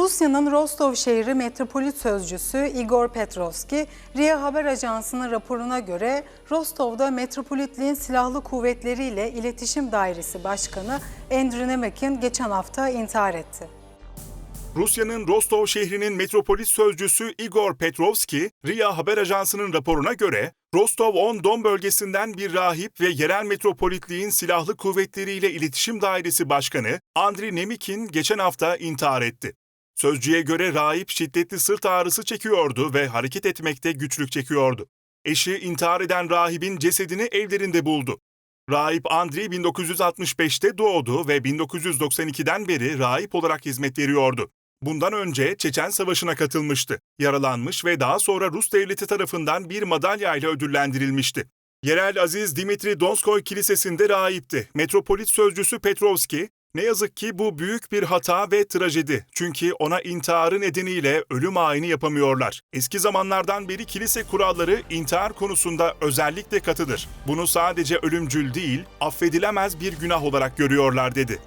Rusya'nın Rostov şehri metropolit sözcüsü Igor Petrovski, RIA Haber Ajansı'nın raporuna göre Rostov'da metropolitliğin silahlı kuvvetleriyle İletişim Dairesi Başkanı Andrew Nemek'in geçen hafta intihar etti. Rusya'nın Rostov şehrinin metropolit sözcüsü Igor Petrovski, RIA Haber Ajansı'nın raporuna göre Rostov-on-Don bölgesinden bir rahip ve yerel metropolitliğin silahlı kuvvetleriyle iletişim dairesi başkanı Andriy Nemik'in geçen hafta intihar etti. Sözcüye göre rahip şiddetli sırt ağrısı çekiyordu ve hareket etmekte güçlük çekiyordu. Eşi intihar eden rahibin cesedini evlerinde buldu. Rahip Andriy 1965'te doğdu ve 1992'den beri rahip olarak hizmet veriyordu. Bundan önce Çeçen Savaşı'na katılmıştı. Yaralanmış ve daha sonra Rus devleti tarafından bir madalya ile ödüllendirilmişti. Yerel Aziz Dimitri Donskoy Kilisesi'nde rahipti. Metropolit sözcüsü Petrovski, ne yazık ki bu büyük bir hata ve trajedi. Çünkü ona intiharı nedeniyle ölüm ayini yapamıyorlar. Eski zamanlardan beri kilise kuralları intihar konusunda özellikle katıdır. Bunu sadece ölümcül değil, affedilemez bir günah olarak görüyorlar dedi.